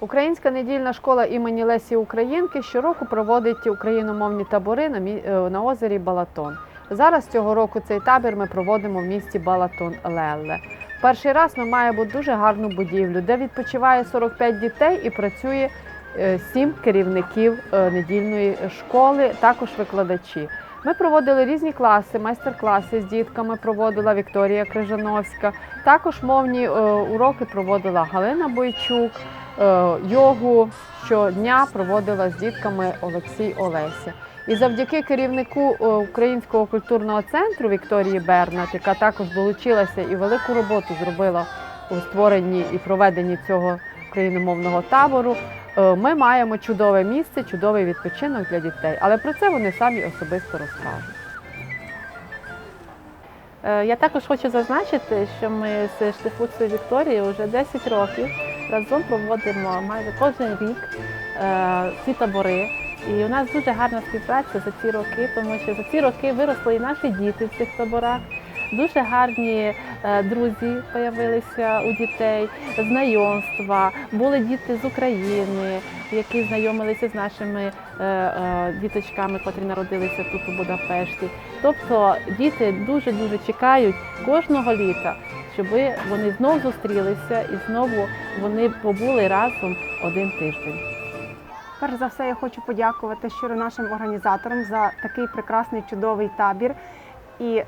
Українська недільна школа імені Лесі Українки щороку проводить україномовні табори на, е, на озері Балатон. Зараз цього року цей табір ми проводимо в місті Балатон Лелле. Перший раз ми маємо дуже гарну будівлю, де відпочиває 45 дітей і працює е, сім керівників е, недільної школи, також викладачі. Ми проводили різні класи, майстер-класи з дітками проводила Вікторія Крижановська. Також мовні уроки проводила Галина Бойчук, йогу щодня проводила з дітками Олексій Олеся. І завдяки керівнику е, Українського культурного центру Вікторії Бернат, яка також долучилася і велику роботу зробила у створенні і проведенні цього україномовного табору, е, ми маємо чудове місце, чудовий відпочинок для дітей. Але про це вони самі особисто розкажуть. Е, Я також хочу зазначити, що ми з Штифуцею Вікторією вже 10 років разом проводимо майже кожен рік е, ці табори. І у нас дуже гарна співпраця за ці роки, тому що за ці роки виросли і наші діти в цих таборах. Дуже гарні е, друзі з'явилися у дітей, знайомства. Були діти з України, які знайомилися з нашими е, діточками, котрі народилися тут у Будапешті. Тобто діти дуже дуже чекають кожного літа, щоб вони знову зустрілися і знову вони побули разом один тиждень. Перш за все, я хочу подякувати щиро нашим організаторам за такий прекрасний чудовий табір. І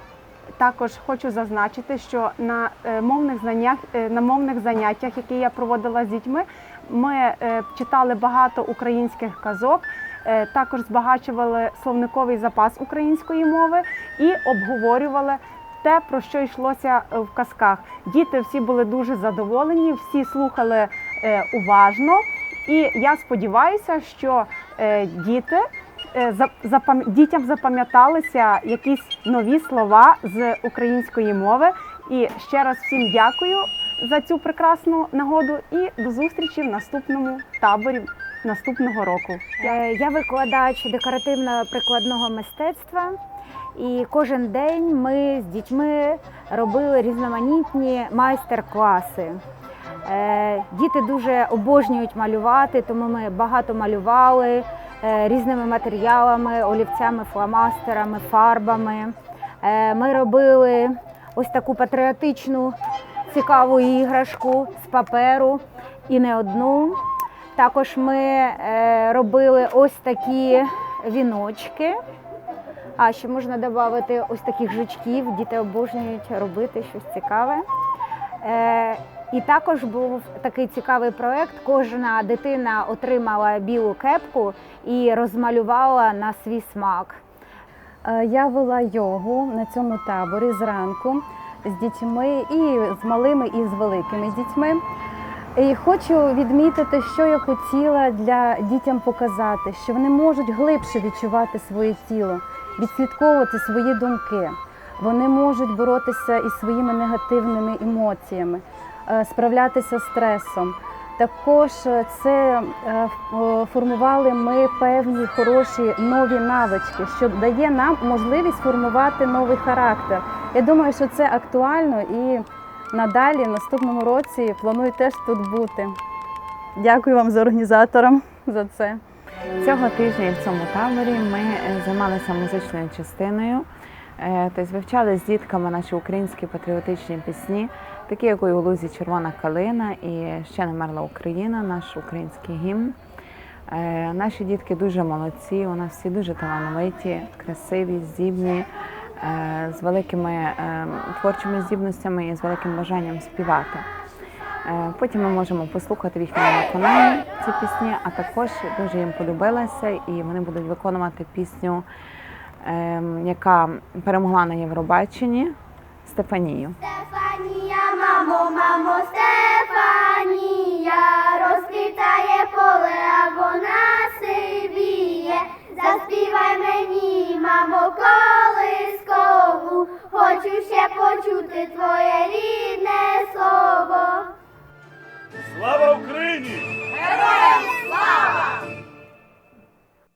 також хочу зазначити, що на е, мовних заняттях, на мовних заняттях, які я проводила з дітьми, ми е, читали багато українських казок, е, також збагачували словниковий запас української мови і обговорювали. Те, про що йшлося е, в казках. Діти всі були дуже задоволені, всі слухали е, уважно. І я сподіваюся, що е, діти дітям запам'яталися якісь нові слова з української мови. І ще раз всім дякую за цю прекрасну нагоду і до зустрічі в наступному таборі наступного року. Е, Я викладач декоративно-прикладного мистецтва, і кожен день ми з дітьми робили різноманітні майстер-класи. Е, Діти дуже обожнюють малювати, тому ми багато малювали е, різними матеріалами, олівцями, фломастерами, фарбами. Ми робили ось таку патріотичну цікаву іграшку з паперу і не одну. Також ми е, робили ось такі віночки. А ще можна додати ось таких жучків. Діти обожнюють робити щось цікаве. Е, і також був такий цікавий проект. Кожна дитина отримала білу кепку і розмалювала на свій смак. Е, Я вела йогу на цьому таборі зранку з дітьми і з малими, і з великими дітьми. І хочу відмітити, що я хотіла для дітям показати, що вони можуть глибше відчувати своє тіло, відслідковувати свої думки. Вони можуть боротися із своїми негативними емоціями, е, справлятися з стресом. Також е, це е, формували ми певні хороші нові навички, що дає нам можливість формувати новий характер. Я думаю, що це актуально і надалі, наступному році, планую теж тут бути. Дякую вам за організаторам за це. Цього тижня в цьому таборі ми е, займалися музичною частиною, е, тобто вивчали з дітками наші українські патріотичні пісні, такі як у лузі Червона калина і ще не мерла Україна, наш український гімн. Е, Наші дітки дуже молодці, у нас всі дуже талановиті, красиві, здібні, з великими е, творчими здібностями і з великим бажанням співати. Е, Потім ми можемо послухати в їхньому виконанні ці пісні, а також дуже їм полюбилася, і вони будуть виконувати пісню, яка перемогла на Євробаченні Стефанію. Стефанія, мамо, мамо, Стефанія, почути твоє рідне слово. Слава Україні! Героям слава!